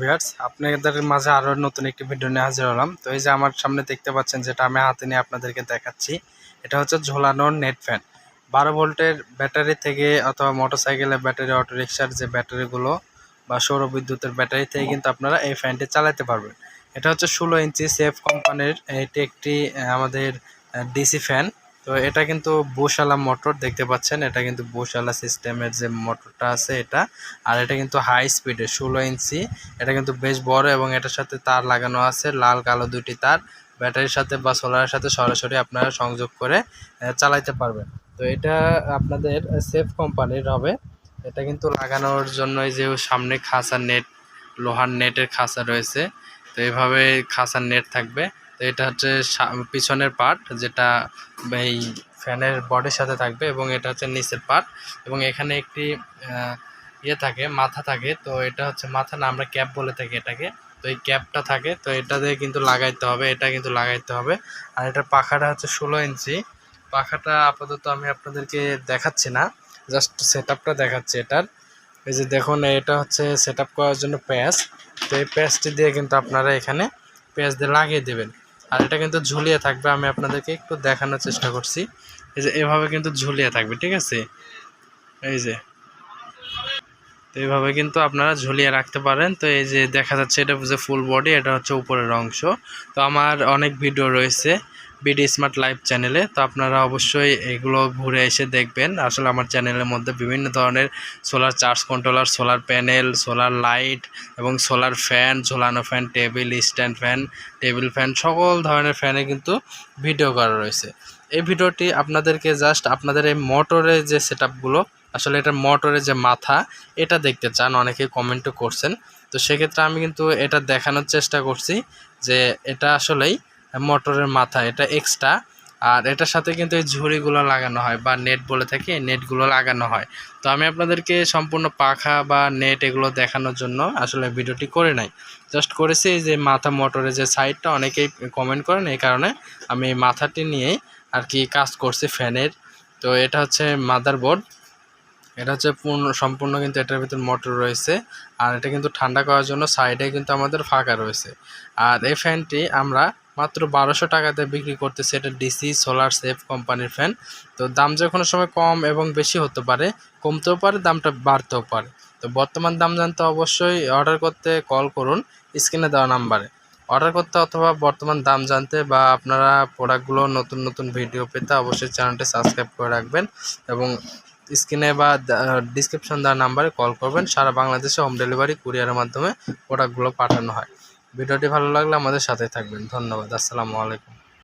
Viewers. আপনাদের মাঝে আরও নতুন একটি ভিডিও নিয়ে হাজির হলাম। তো এই যে আমার সামনে দেখতে পাচ্ছেন যেটা আমি হাতে নিয়ে আপনাদেরকে দেখাচ্ছি, এটা হচ্ছে ঝোলানোর নেট ফ্যান। বারো ভোল্টের ব্যাটারি থেকে অথবা মোটরসাইকেলের ব্যাটারি, অটোরিকশার যে ব্যাটারিগুলো বা সৌর বিদ্যুতের ব্যাটারি থেকে কিন্তু আপনারা এই ফ্যানটি চালাতে পারবেন। এটা হচ্ছে ষোলো ইঞ্চি সেফ কোম্পানির এটি একটি আমাদের ডিসি ফ্যান। তো এটা কিন্তু বুশালা মোটর দেখতে পাচ্ছেন, এটা কিন্তু বুশালা সিস্টেমের যে মোটরটা আছে এটা। আর এটা কিন্তু হাই স্পিডে ষোলো ইঞ্চি। এটা কিন্তু বেশ বড় এবং এটার সাথে তার লাগানো আছে, লাল কালো দুটি তার। ব্যাটারির সাথে বা সোলারের সাথে সরাসরি আপনারা সংযোগ করে চালাইতে পারবেন। তো এটা আপনাদের সেফ কোম্পানির হবে। এটা কিন্তু লাগানোর জন্য যে সামনে খাঁচার নেট লোহার নেটের খাঁচা রয়েছে। তো এভাবে খাঁচার নেট থাকবে। তো এটা হচ্ছে পিছনের পার্ট যেটা এই ফ্যানের বডির সাথে থাকবে এবং এটা হচ্ছে নিচের পার্ট এবং এখানে একটি ইয়ে থাকে, মাথা থাকে। তো এটা হচ্ছে মাথা না, আমরা ক্যাপ বলে থাকি এটাকে। তো এই ক্যাপটা থাকে, তো এটা দিয়ে কিন্তু লাগাইতে হবে, এটা কিন্তু লাগাইতে হবে। আর এটার পাখাটা হচ্ছে ষোলো ইঞ্চি। পাখাটা আপাতত আমি আপনাদেরকে দেখাচ্ছি না জাস্ট সেট আপটা দেখাচ্ছি এটার। এই যে দেখুন, এটা হচ্ছে সেট করার জন্য প্যাচ। তো এই প্যাচটি দিয়ে কিন্তু আপনারা এখানে প্যাচ দিয়ে লাগিয়ে দেবেন। আর এটা কিন্তু ঝুলিয়ে থাকবে, আমি আপনাদেরকে একটু দেখানোর চেষ্টা করছি। এই যে এভাবে কিন্তু ঝুলিয়ে থাকবে, ঠিক আছে? এই যে তো এইভাবে কিন্তু আপনারা ঝুলিয়ে রাখতে পারেন। তো এই যে দেখা যাচ্ছে এটা যে ফুল বডি এটা হচ্ছে উপরের অংশ। তো আমার অনেক ভিডিও রয়েছে বিডি স্মার্ট লাইভ চ্যানেলে তো আপনারা অবশ্যই এগুলো ঘুরে এসে দেখবেন। আসলে আমার চ্যানেলের মধ্যে বিভিন্ন ধরনের solar charge controller solar panel solar light এবং সোলার ফ্যান ঝোলানো fan table stand fan table fan সকল ধরনের ফ্যানে কিন্তু ভিডিও করা রয়েছে। এই ভিডিওটি আপনাদেরকে জাস্ট আপনাদের এই মোটরের যে সেট আসলে এটা মোটরের যে মাথা, এটা দেখতে চান, অনেকে কমেন্টও করছেন। তো সেক্ষেত্রে আমি কিন্তু এটা দেখানোর চেষ্টা করছি যে এটা আসলেই মোটরের মাথা, এটা এক্সট্রা আর এটার সাথে কিন্তু এই ঝুড়িগুলো লাগানো হয় বা নেট বলে থাকি নেটগুলো লাগানো হয়। তো আমি আপনাদেরকে সম্পূর্ণ পাখা বা নেট এগুলো দেখানোর জন্য আসলে ভিডিওটি করে নাই। জাস্ট করেছি যে মাথা মোটরের যে সাইডটা অনেকেই কমেন্ট করেন এই কারণে আমি মাথাটি নিয়েই আর কি কাজ করছি ফ্যানের তো এটা হচ্ছে মাদার বোর্ড এটা হচ্ছে পূর্ণ, সম্পূর্ণ কিন্তু এটার ভিতর মোটর রয়েছে। আর এটা কিন্তু ঠান্ডা করার জন্য সাইডে কিন্তু আমাদের ফাঁকা রয়েছে। আর এই ফ্যানটি আমরা মাত্র বারোশো টাকাতে বিক্রি করতেছি। এটা ডিসি সোলার সেফ কোম্পানির ফ্যান তো দাম যে কোনো সময় কম এবং বেশি হতে পারে, কমতেও পারে, দামটা বাড়তেও পারে। তো বর্তমান দাম জানতে অবশ্যই অর্ডার করতে কল করুন স্ক্রিনে দেওয়া নাম্বারে। অর্ডার করতে অথবা বর্তমান দাম জানতে বা আপনারা প্রোডাক্টগুলো নতুন নতুন ভিডিও পেতে অবশ্যই চ্যানেলটি সাবস্ক্রাইব করে রাখবেন এবং স্ক্রিনে বা ডিসক্রিপশন দেওয়া নাম্বারে কল করবেন। সারা বাংলাদেশে হোম ডেলিভারি কুরিয়ারের মাধ্যমে প্রোডাক্টগুলো পাঠানো হয়। ভিডিওটি ভালো লাগলে আমাদের সাথে থাকবেন। ধন্যবাদ। আসসালামু আলাইকুম।